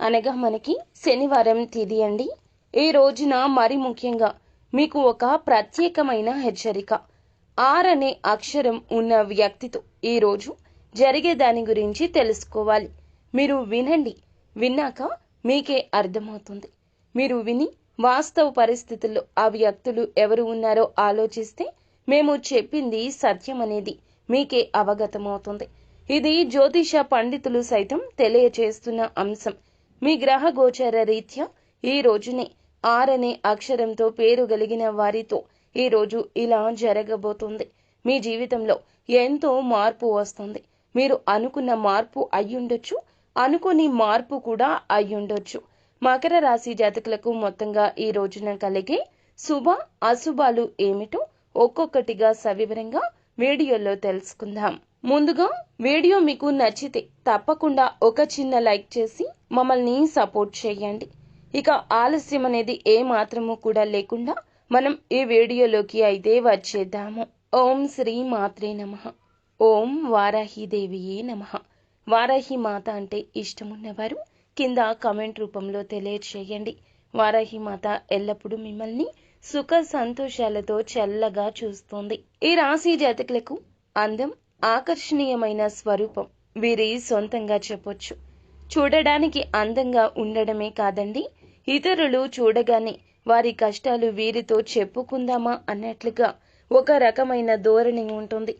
అనగా మనకి శనివారం తేదీ అండి. ఈ రోజున మరి ముఖ్యంగా మీకు ఒక ప్రత్యేకమైన హెచ్చరిక. ఆర్ అనే అక్షరం ఉన్న వ్యక్తితో ఈరోజు జరిగే దాని గురించి తెలుసుకోవాలి. మీరు వినండి. విన్నాక మీకే అర్థమవుతుంది. మీరు విని వాస్తవ పరిస్థితుల్లో ఆ వ్యక్తులు ఎవరు ఉన్నారో ఆలోచిస్తే మేము చెప్పింది సత్యం అనేది మీకే అవగతమవుతుంది. ఇది జ్యోతిష పండితులు సైతం తెలియచేస్తున్న అంశం. మీ గ్రహ గోచర రీత్యా ఈ రోజునే ఆర్ అనే అక్షరంతో పేరు కలిగిన వారితో ఈ రోజు ఇలా జరగబోతుంది. మీ జీవితంలో ఎంతో మార్పు వస్తుంది. మీరు అనుకున్న మార్పు అయ్యుండొచ్చు. అనుకుని మార్పు కూడా అయ్యుండొచ్చు. మకర రాశి జాతకులకు మొత్తంగా ఈ రోజున కలిగే శుభ అశుభాలు ఏమిటో ఒక్కొక్కటిగా సవివరంగా వీడియోలో తెలుసుకుందాం. ముందుగా వీడియో మీకు నచ్చితే తప్పకుండా ఒక చిన్న లైక్ చేసి మమ్మల్ని సపోర్ట్ చేయండి. ఇక ఆలస్యం అనేది ఏ మాత్రము కూడా లేకుండా మనం ఈ వీడియోలోకి అయితే వచ్చేద్దాము. ఓం శ్రీ మాత్రే నమ. ఓం వారాహిదేవియే నమ. వారాహి మాత అంటే ఇష్టమున్నవారు కింద కమెంట్ రూపంలో తెలియచేయండి. వారాహి మాత ఎల్లప్పుడూ మిమ్మల్ని సుఖ సంతోషాలతో చల్లగా చూస్తుంది. ఈ రాశి జాతకులకు అందం ఆకర్షణీయమైన స్వరూపం. వీరి సొంతంగా చెప్పొచ్చు. చూడడానికి అందంగా ఉండడమే కాదండి. ఇతరులు చూడగానే వారి కష్టాలు వీరితో చెప్పుకుందామా అన్నట్లుగా ఒక రకమైన ధోరణి ఉంటుంది.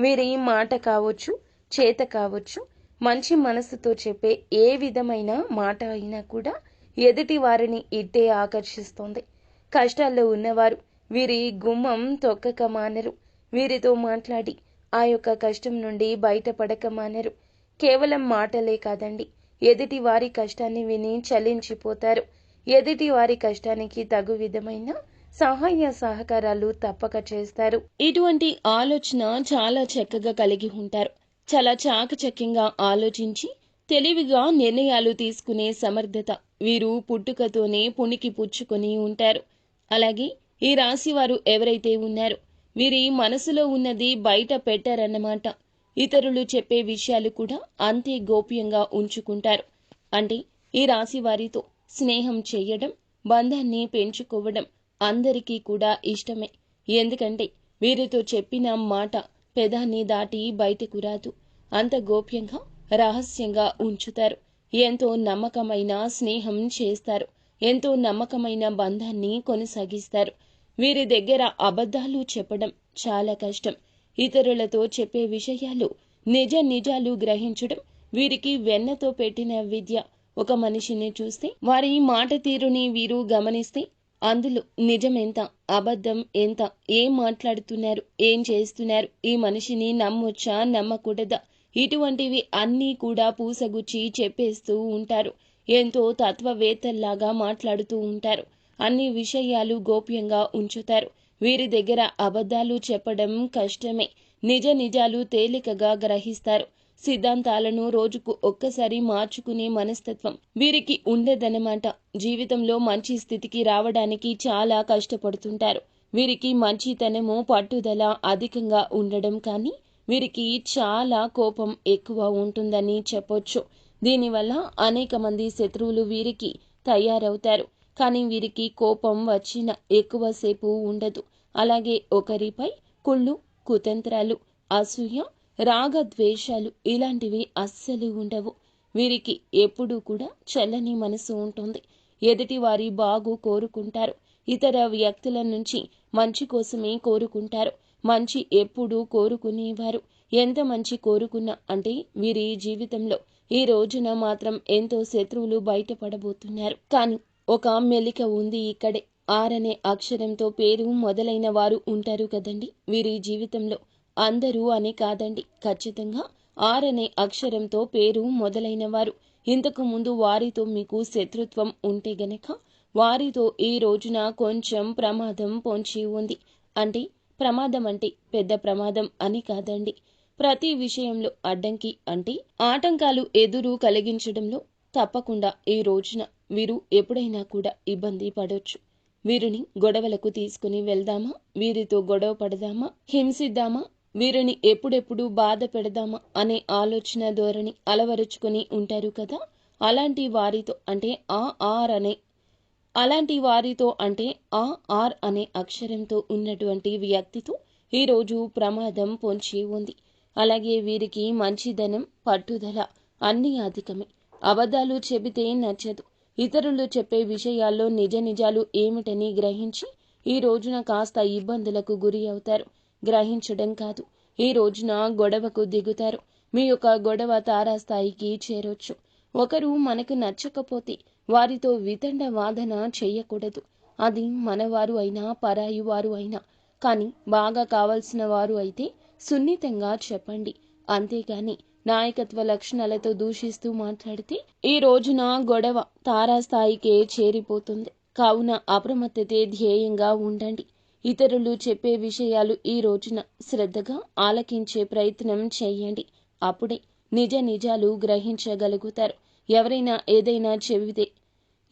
వీరి మాట కావచ్చు చేత కావచ్చు మంచి మనసుతో చెప్పే ఏ విధమైన మాట అయినా కూడా ఎదుటి వారిని ఇట్టే ఆకర్షిస్తుంది. కష్టాల్లో ఉన్నవారు వీరి గుమ్మం తొక్కక మానరు. వీరితో మాట్లాడి ఆ యొక్క కష్టం నుండి బయటపడక మానరు కేవలం మాటలే కాదండి. ఎదుటి వారి కష్టాన్ని విని చలించిపోతారు. ఎదుటి వారి కష్టానికి తగు విధమైన సహాయ సహకారాలు తప్పక చేస్తారు. ఇటువంటి ఆలోచన చాలా చక్కగా కలిగి ఉంటారు. చాలా చాకచక్యంగా ఆలోచించి తెలివిగా నిర్ణయాలు తీసుకునే సమర్థత వీరు పుట్టుకతోనే పుణికి పుచ్చుకొని ఉంటారు. అలాగే ఈ రాశి వారు ఎవరైతే ఉన్నారో వీరి మనసులో ఉన్నది బయట పెట్టారన్నమాట. ఇతరులు చెప్పే విషయాలు కూడా అంతే గోప్యంగా ఉంచుకుంటారు. అంటే ఈ రాశి వారితో స్నేహం చేయడం బంధాన్ని పెంచుకోవడం అందరికీ కూడా ఇష్టమే. ఎందుకంటే వీరితో చెప్పిన మాట పెదాన్ని దాటి బయటకు రాదు. అంత గోప్యంగా రహస్యంగా ఉంచుతారు. ఎంతో నమ్మకమైన స్నేహం చేస్తారు. ఎంతో నమ్మకమైన బంధాన్ని కొనసాగిస్తారు. వీరి దగ్గర అబద్ధాలు చెప్పడం చాలా కష్టం. ఇతరులతో చెప్పే విషయాలు నిజ నిజాలు గ్రహించడం వీరికి వెన్నతో పెట్టిన విద్య ఒక మనిషిని చూస్తే వారి మాట తీరుని వీరు గమనిస్తే అందులో నిజం ఎంత అబద్ధం ఎంత ఏం మాట్లాడుతున్నారు ఏం చేస్తున్నారు ఈ మనిషిని నమ్మొచ్చా నమ్మకూడదా? ఇటువంటివి అన్నీ కూడా పూసగుచ్చి చెప్పేస్తూ ఉంటారు. ఎంతో తత్వవేత్తల్లాగా మాట్లాడుతూ ఉంటారు. అన్ని విషయాలు గోప్యంగా ఉంచుతారు. వీరి దగ్గర అబద్ధాలు చెప్పడం కష్టమే. నిజ నిజాలు తేలికగా గ్రహిస్తారు. సిద్ధాంతాలను రోజుకు ఒక్కసారి మార్చుకునే మనస్తత్వం. వీరికి ఉండదన్నమాట. జీవితంలో మంచి స్థితికి రావడానికి చాలా కష్టపడుతుంటారు. వీరికి మంచితనము పట్టుదల అధికంగా ఉండడం కానీ వీరికి చాలా కోపం ఎక్కువ ఉంటుందని చెప్పొచ్చు. దీనివల్ల అనేక మంది శత్రువులు వీరికి తయారవుతారు. కానీ వీరికి కోపం వచ్చిన ఎక్కువసేపు ఉండదు. అలాగే ఒకరిపై కుళ్ళు కుతంత్రాలు అసూయ రాగద్వేషాలు ఇలాంటివి అస్సలు ఉండవు. వీరికి ఎప్పుడూ కూడా చల్లని మనసు ఉంటుంది. ఎదుటి వారి బాగు కోరుకుంటారు. ఇతర వ్యక్తుల నుంచి మంచి కోసమే కోరుకుంటారు. మంచి ఎప్పుడూ కోరుకునేవారు. ఎంత మంచి కోరుకున్నా అంటే వీరి జీవితంలో ఈ రోజున మాత్రం ఎంతో శత్రువులు బయటపడబోతున్నారు. కానీ ఒక మెలిక ఉంది. ఇక్కడే ఆరనే అక్షరంతో పేరు మొదలైన వారు ఉంటారు కదండి. వీరి జీవితంలో అందరూ అని కాదండి. ఖచ్చితంగా ఆరనే అక్షరంతో పేరు మొదలైన వారు. ఇంతకు ముందు వారితో మీకు శత్రుత్వం ఉంటే గనక వారితో ఈ రోజున కొంచెం ప్రమాదం పొంచి ఉంది. అంటే ప్రమాదం అంటే పెద్ద ప్రమాదం అని కాదండి. ప్రతి విషయంలో అడ్డంకి అంటే ఆటంకాలు ఎదురు కలిగించడంలో తప్పకుండా ఈ రోజున వీరు ఎప్పుడైనా కూడా ఇబ్బంది పడవచ్చు వీరిని గొడవలకు తీసుకుని వెళ్దామా? వీరితో గొడవ పడదామా? హింసిద్దామా? వీరిని ఎప్పుడెప్పుడు బాధ పెడదామా అనే ఆలోచన ధోరణి అలవరుచుకొని ఉంటారు కదా? అలాంటి వారితో అంటే ఆ ఆర్ అనే అలాంటి వారితో అంటే ఆ ఆర్ అనే అక్షరంతో ఉన్నటువంటి వ్యక్తితో ఈరోజు ప్రమాదం పొంచి ఉంది. అలాగే వీరికి మంచిదనం పట్టుదల అన్ని అధికమే. అబద్ధాలు చెబితే నచ్చదు. ఇతరులు చెప్పే విషయాల్లో నిజ నిజాలు ఏమిటని గ్రహించి ఈ రోజున కాస్త ఇబ్బందులకు గురి అవుతారు. గ్రహించడం కాదు. ఈ రోజున గొడవకు దిగుతారు. మీ యొక్క గొడవ తారాస్థాయికి చేరొచ్చు. ఒకరు మనకు నచ్చకపోతే వారితో వితండ వాదన చేయకూడదు. అది మనవారు అయినా పరాయి వారు అయినా. కానీ బాగా కావలసిన వారు అయితే సున్నితంగా చెప్పండి. అంతేగాని నాయకత్వ లక్షణాలతో దూషిస్తూ మాట్లాడితే ఈ రోజున గొడవ తారాస్థాయికే చేరిపోతుంది. కావున అప్రమత్తతే ధ్యేయంగా ఉండండి. ఇతరులు చెప్పే విషయాలు ఈ రోజున శ్రద్ధగా ఆలకించే ప్రయత్నం చేయండి. అప్పుడే నిజ నిజాలు గ్రహించగలుగుతారు. ఎవరైనా ఏదైనా చెబితే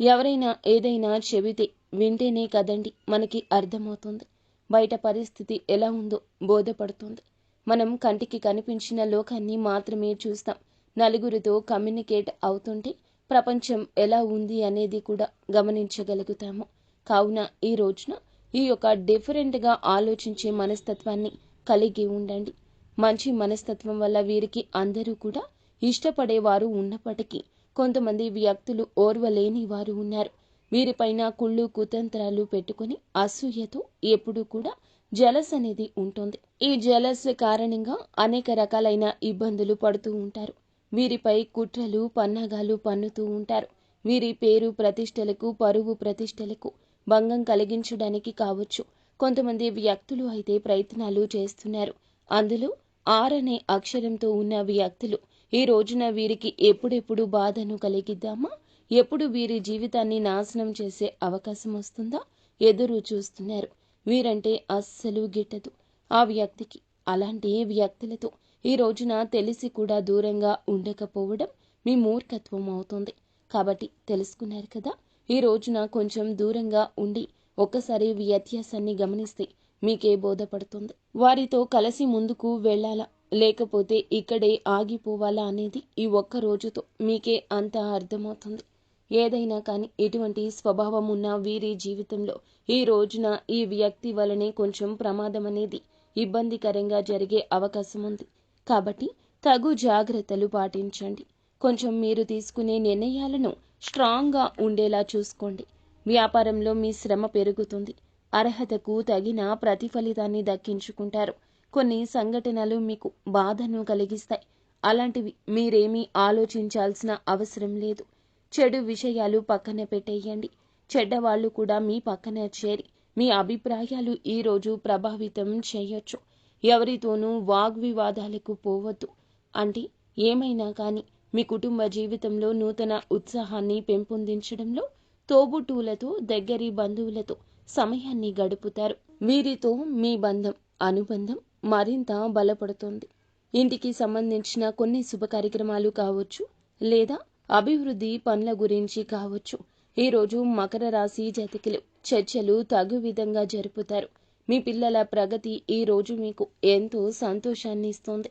ఎవరైనా ఏదైనా చెబితే వింటేనే కదండి మనకి అర్థమవుతుంది. బయట పరిస్థితి ఎలా ఉందో బోధపడుతుంది. మనం కంటికి కనిపించిన లోకాన్ని మాత్రమే చూస్తాం. నలుగురితో కమ్యూనికేట్ అవుతుంటే ప్రపంచం ఎలా ఉంది అనేది కూడా గమనించగలుగుతాము. కావున ఈ రోజున ఈ యొక్క డిఫరెంట్గా ఆలోచించే మనస్తత్వాన్ని కలిగి ఉండండి. మంచి మనస్తత్వం వల్ల వీరికి అందరూ కూడా ఇష్టపడేవారు ఉన్నప్పటికీ కొంతమంది వ్యక్తులు ఓర్వలేని వారు ఉన్నారు. వీరిపైన కుళ్ళు కుతంత్రాలు పెట్టుకుని అసూయతో ఎప్పుడూ కూడా జలస్ అనేది ఉంటుంది. ఈ జలస్ కారణంగా అనేక రకాలైన ఇబ్బందులు పడుతూ ఉంటారు. వీరిపై కుట్రలు పన్నాగాలు పన్నుతూ ఉంటారు. వీరి పేరు ప్రతిష్టలకు పరువు ప్రతిష్టలకు భంగం కలిగించడానికి కావచ్చు. కొంతమంది వ్యక్తులు అయితే ప్రయత్నాలు చేస్తున్నారు. అందులో ఆర్ అనే అక్షరంతో ఉన్న వ్యక్తులు ఈ రోజున వీరికి ఎప్పుడెప్పుడు బాధను కలిగిద్దామా? ఎప్పుడు వీరి జీవితాన్ని నాశనం చేసే అవకాశం వస్తుందా? ఎదురు చూస్తున్నారు. వీరంటే అస్సలు గిట్టదు. ఆ వ్యక్తికి అలాంటి వ్యక్తులతో ఈ రోజున తెలిసి కూడా దూరంగా ఉండకపోవడం మీ మూర్ఖత్వం అవుతుంది. కాబట్టి తెలుసుకున్నారు కదా ఈ రోజున కొంచెం దూరంగా ఉండి ఒక్కసారి వ్యత్యాసాన్ని గమనిస్తే మీకే బోధపడుతుంది. వారితో కలిసి ముందుకు వెళ్ళాలా? లేకపోతే ఇక్కడే ఆగిపోవాలా అనేది ఈ ఒక్క రోజుతో మీకే అంతా అర్థమవుతుంది. ఏదైనా కానీ ఎటువంటి స్వభావం ఉన్న వీరి జీవితంలో ఈ రోజున ఈ వ్యక్తి వలనే కొంచెం ప్రమాదం అనేది ఇబ్బందికరంగా జరిగే అవకాశం ఉంది. కాబట్టి తగు జాగ్రత్తలు పాటించండి. కొంచెం మీరు తీసుకునే నిర్ణయాలను స్ట్రాంగ్గా ఉండేలా చూసుకోండి. వ్యాపారంలో మీ శ్రమ పెరుగుతుంది. అర్హతకు తగిన ప్రతిఫలితాన్ని దక్కించుకుంటారు. కొన్ని సంఘటనలు మీకు బాధను కలిగిస్తాయి. అలాంటివి మీరేమీ ఆలోచించాల్సిన అవసరం లేదు. చెడు విషయాలు పక్కన పెట్టేయండి. చెడ్డవాళ్ళు కూడా మీ పక్కన చేరి మీ అభిప్రాయాలు ఈరోజు ప్రభావితం చేయొచ్చు. ఎవరితోనూ వాగ్వివాదాలకు పోవద్దు. అంటే ఏమైనా కానీ మీ కుటుంబ జీవితంలో నూతన ఉత్సాహాన్ని పెంపొందించడంలో తోబుటూలతో దగ్గరి బంధువులతో సమయాన్ని గడుపుతారు. వీరితో మీ బంధం అనుబంధం మరింత బలపడుతుంది. ఇంటికి సంబంధించిన కొన్ని శుభ కార్యక్రమాలు కావచ్చు లేదా అభివృద్ధి పనుల గురించి కావచ్చు. ఈరోజు మకర రాశి జాతకులు చర్చలు తగు విధంగా జరుపుతారు. మీ పిల్లల ప్రగతి ఈ రోజు మీకు ఎంతో సంతోషాన్ని ఇస్తుంది.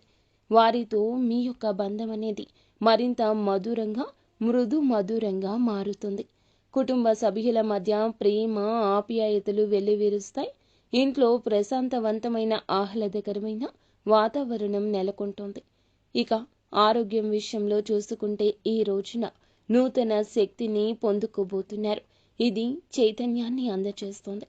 వారితో మీ యొక్క బంధం అనేది మరింత మధురంగా మృదు మధురంగా మారుతుంది. కుటుంబ సభ్యుల మధ్య ప్రేమ ఆప్యాయతలు వెల్లివిరుస్తాయి. ఇంట్లో ప్రశాంతవంతమైన ఆహ్లాదకరమైన వాతావరణం నెలకొంటుంది. ఇక ఆరోగ్యం విషయంలో చూసుకుంటే ఈ రోజున నూతన శక్తిని పొందుకోబోతున్నారు. ఇది చైతన్యాన్ని అందచేస్తుంది.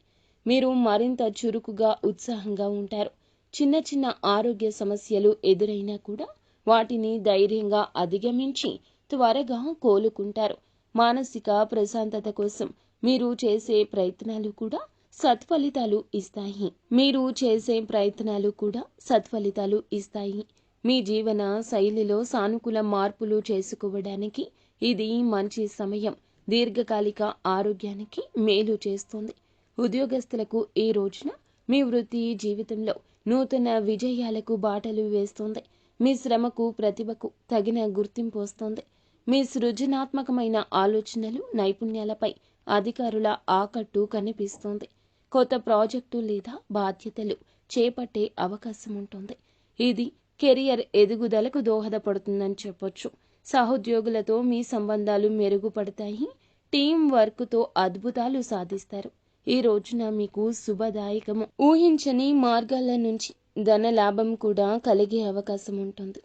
మీరు మరింత చురుకుగా ఉత్సాహంగా ఉంటారు. చిన్న చిన్న ఆరోగ్య సమస్యలు ఎదురైనా కూడా వాటిని ధైర్యంగా అధిగమించి త్వరగా కోలుకుంటారు. మానసిక ప్రశాంతత కోసం మీరు చేసే ప్రయత్నాలు కూడా సత్ఫలితాలు ఇస్తాయి. మీరు చేసే ప్రయత్నాలు కూడా సత్ఫలితాలు ఇస్తాయి. మీ జీవన శైలిలో సానుకూల మార్పులు చేసుకోవడానికి ఇది మంచి సమయం. దీర్ఘకాలిక ఆరోగ్యానికి మేలు చేస్తుంది. ఉద్యోగస్తులకు ఈ రోజున మీ వృత్తి జీవితంలో నూతన విజయాలకు బాటలు వేస్తుంది. మీ శ్రమకు ప్రతిభకు తగిన గుర్తింపు వస్తుంది. మీ సృజనాత్మకమైన ఆలోచనలు నైపుణ్యాలపై అధికారుల ఆకట్టు కనిపిస్తుంది. కొత్త ప్రాజెక్టు లేదా బాధ్యతలు చేపట్టే అవకాశం ఉంటుంది. ఇది కెరియర్ ఎదుగుదలకు దోహదపడుతుందని చెప్పొచ్చు. సహోద్యోగులతో మీ సంబంధాలు మెరుగుపడతాయి. టీం వర్క్తో అద్భుతాలు సాధిస్తారు. ఈ రోజున మీకు శుభదాయకము. ఊహించని మార్గాల నుంచి ధన లాభం కూడా కలిగే అవకాశం ఉంటుంది.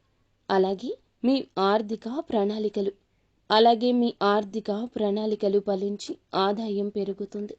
అలాగే మీ ఆర్థిక ప్రణాళికలు. అలాగే మీ ఆర్థిక ప్రణాళికలు ఫలించి ఆదాయం పెరుగుతుంది.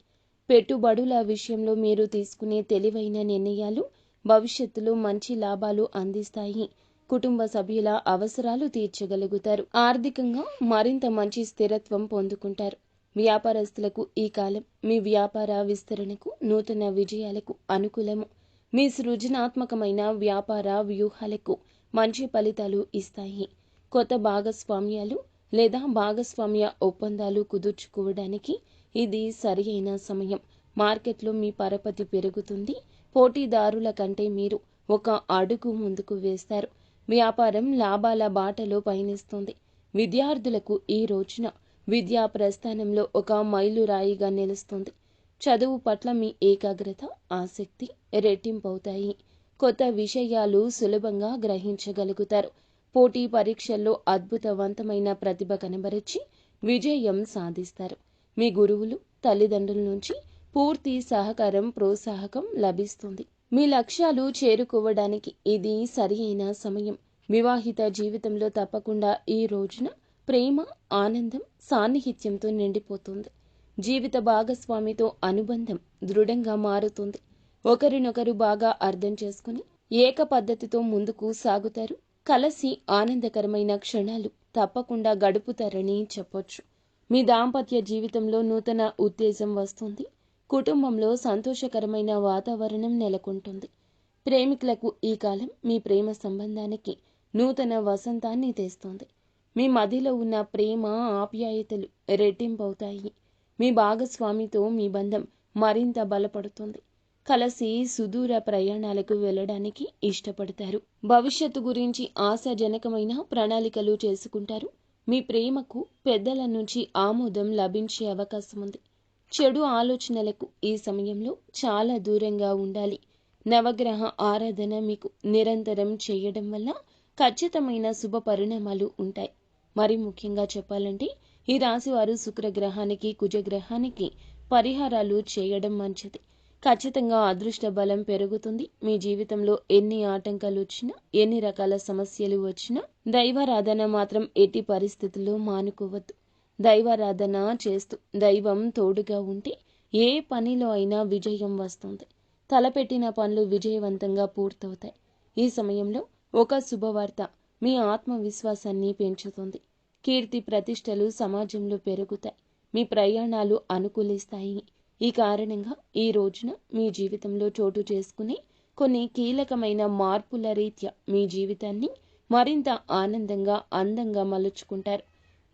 పెట్టుబడుల విషయంలో మీరు తీసుకునే తెలివైన నిర్ణయాలు భవిష్యత్తులో మంచి లాభాలు అందిస్తాయి. కుటుంబ సభ్యుల అవసరాలు తీర్చగలుగుతారు. ఆర్థికంగా మరింత మంచి స్థిరత్వం పొందుకుంటారు. వ్యాపారస్తులకు ఈ కాలం మీ వ్యాపార విస్తరణకు నూతన విజయాలకు అనుకూలము. మీ సృజనాత్మకమైన వ్యాపార వ్యూహాలకు మంచి ఫలితాలు ఇస్తాయి. కొత్త భాగస్వామ్యాలు లేదా భాగస్వామ్య ఒప్పందాలు కుదుర్చుకోవడానికి ఇది సరి సమయం. మార్కెట్లో మీ పరపతి పెరుగుతుంది. పోటీదారుల కంటే మీరు ఒక అడుగు ముందుకు వేస్తారు. వ్యాపారం లాభాల బాటలో పయనిస్తుంది. విద్యార్థులకు ఈ రోజున విద్యా ప్రస్థానంలో ఒక మైలురాయిగా నిలుస్తుంది. చదువు పట్ల మీ ఏకాగ్రత ఆసక్తి రెట్టింపవుతాయి. కొత్త విషయాలు సులభంగా గ్రహించగలుగుతారు. పోటీ పరీక్షల్లో అద్భుతవంతమైన ప్రతిభ కనబరిచి విజయం సాధిస్తారు. మీ గురువులు తల్లిదండ్రుల నుంచి పూర్తి సహకారం ప్రోత్సాహకం లభిస్తుంది. మీ లక్ష్యాలు చేరుకోవడానికి ఇది సరి అయిన సమయం. వివాహిత జీవితంలో తప్పకుండా ఈ రోజున ప్రేమ ఆనందం సాన్నిహిత్యంతో నిండిపోతుంది. జీవిత భాగస్వామితో అనుబంధం దృఢంగా మారుతుంది. ఒకరినొకరు బాగా అర్థం చేసుకుని ఏక పద్ధతితో ముందుకు సాగుతారు. కలిసి ఆనందకరమైన క్షణాలు తప్పకుండా గడుపుతారని చెప్పొచ్చు. మీ దాంపత్య జీవితంలో నూతన ఉత్తేజం వస్తుంది. కుటుంబంలో సంతోషకరమైన వాతావరణం నెలకొంటుంది. ప్రేమికులకు ఈ కాలం మీ ప్రేమ సంబంధానికి నూతన వసంతాన్ని తెస్తుంది. మీ మదిలో ఉన్న ప్రేమ ఆప్యాయతలు రెట్టింపవుతాయి. మీ భాగస్వామితో మీ బంధం మరింత బలపడుతుంది. కలిసి సుదూర ప్రయాణాలకు వెళ్ళడానికి ఇష్టపడతారు. భవిష్యత్తు గురించి ఆశాజనకమైన ప్రణాళికలు చేసుకుంటారు. మీ ప్రేమకు పెద్దల నుంచి ఆమోదం లభించే అవకాశం ఉంది చెడు ఆలోచనలకు ఈ సమయంలో చాలా దూరంగా ఉండాలి. నవగ్రహ ఆరాధన మీకు నిరంతరం చేయడం వల్ల ఖచ్చితమైన శుభ పరిణామాలు ఉంటాయి. మరి ముఖ్యంగా చెప్పాలంటే ఈ రాశి వారు శుక్రగ్రహానికి కుజగ్రహానికి పరిహారాలు చేయడం మంచిది. ఖచ్చితంగా అదృష్ట బలం పెరుగుతుంది. మీ జీవితంలో ఎన్ని ఆటంకాలు వచ్చినా ఎన్ని రకాల సమస్యలు వచ్చినా దైవారాధన మాత్రం ఎట్టి పరిస్థితుల్లో మానుకోవద్దు. దైవారాధన చేస్తూ దైవం తోడుగా ఉంటే ఏ పనిలో అయినా విజయం వస్తుంది. తలపెట్టిన పనులు విజయవంతంగా పూర్తవుతాయి. ఈ సమయంలో ఒక శుభవార్త మీ ఆత్మవిశ్వాసాన్ని పెంచుతుంది. కీర్తి ప్రతిష్టలు సమాజంలో పెరుగుతాయి. మీ ప్రయాణాలు అనుకూలిస్తాయి. ఈ కారణంగా ఈ రోజున మీ జీవితంలో చోటు చేసుకునే కొన్ని కీలకమైన మార్పుల రీత్యా మీ జీవితాన్ని మరింత ఆనందంగా అందంగా మలుచుకుంటారు.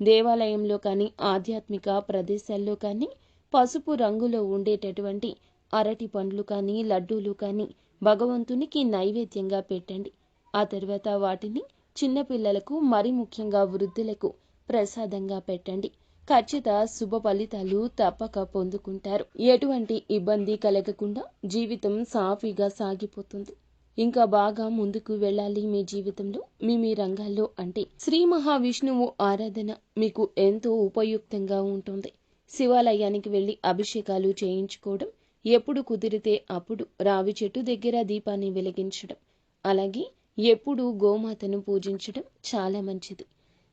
దేవాలయంలో కానీ ఆధ్యాత్మిక ప్రదేశాల్లో కానీ పసుపు రంగులో ఉండేటటువంటి అరటి పండ్లు కానీ లడ్డూలు కానీ భగవంతునికి నైవేద్యంగా పెట్టండి. ఆ తర్వాత వాటిని చిన్నపిల్లలకు మరి ముఖ్యంగా వృద్ధులకు ప్రసాదంగా పెట్టండి. ఖచ్చిత శుభ ఫలితాలు తప్పక పొందుకుంటారు. ఎటువంటి ఇబ్బంది కలగకుండా జీవితం సాఫీగా సాగిపోతుంది. ఇంకా బాగా ముందుకు వెళ్ళాలి మీ జీవితంలో మీ మీ రంగాల్లో అంటే. శ్రీ మహావిష్ణువు ఆరాధన మీకు ఎంతో ఉపయుక్తంగా ఉంటుంది. శివాలయానికి వెళ్ళి అభిషేకాలు చేయించుకోవడం ఎప్పుడు కుదిరితే అప్పుడు రావి చెట్టు దగ్గర దీపాన్ని వెలిగించడం అలాగే ఎప్పుడు గోమాతను పూజించడం చాలా మంచిది.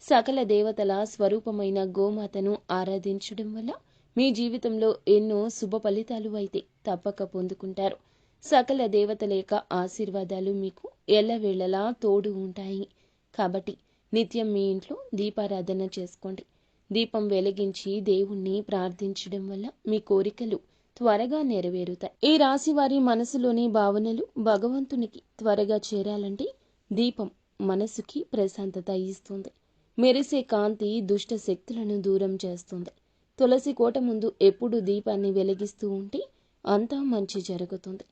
సకల దేవతల స్వరూపమైన గోమాతను ఆరాధించడం వల్ల మీ జీవితంలో ఎన్నో శుభ ఫలితాలు అయితే తప్పక పొందుకుంటారు. సకల దేవతల యొక్క ఆశీర్వాదాలు మీకు ఎల్లవేళలా తోడు ఉంటాయి. కాబట్టి నిత్యం మీ ఇంట్లో దీపారాధన చేసుకోండి. దీపం వెలిగించి దేవుణ్ణి ప్రార్థించడం వల్ల మీ కోరికలు త్వరగా నెరవేరుతాయి. ఈ రాశి వారి మనసులోని భావనలు భగవంతునికి త్వరగా చేరాలంటే దీపం మనసుకి ప్రశాంతత ఇస్తుంది. మెరిసే కాంతి దుష్ట శక్తులను దూరం చేస్తుంది. తులసి కోట ముందు ఎప్పుడు దీపాన్ని వెలిగిస్తూ ఉంటే అంతా మంచి జరుగుతుంది.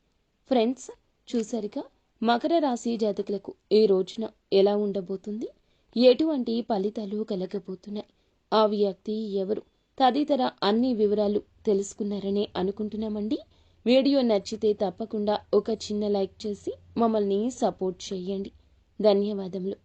ఫ్రెండ్స్ చూసారుగా మకర రాశి జాతకులకు ఈ రోజున ఎలా ఉండబోతుంది? ఎటువంటి ఫలితాలు కలగబోతున్నాయి? ఆ వ్యక్తి ఎవరు? తదితర అన్ని వివరాలు తెలుసుకున్నారని అనుకుంటున్నామండి. వీడియో నచ్చితే తప్పకుండా ఒక చిన్న లైక్ చేసి మమ్మల్ని సపోర్ట్ చేయండి. ధన్యవాదములు.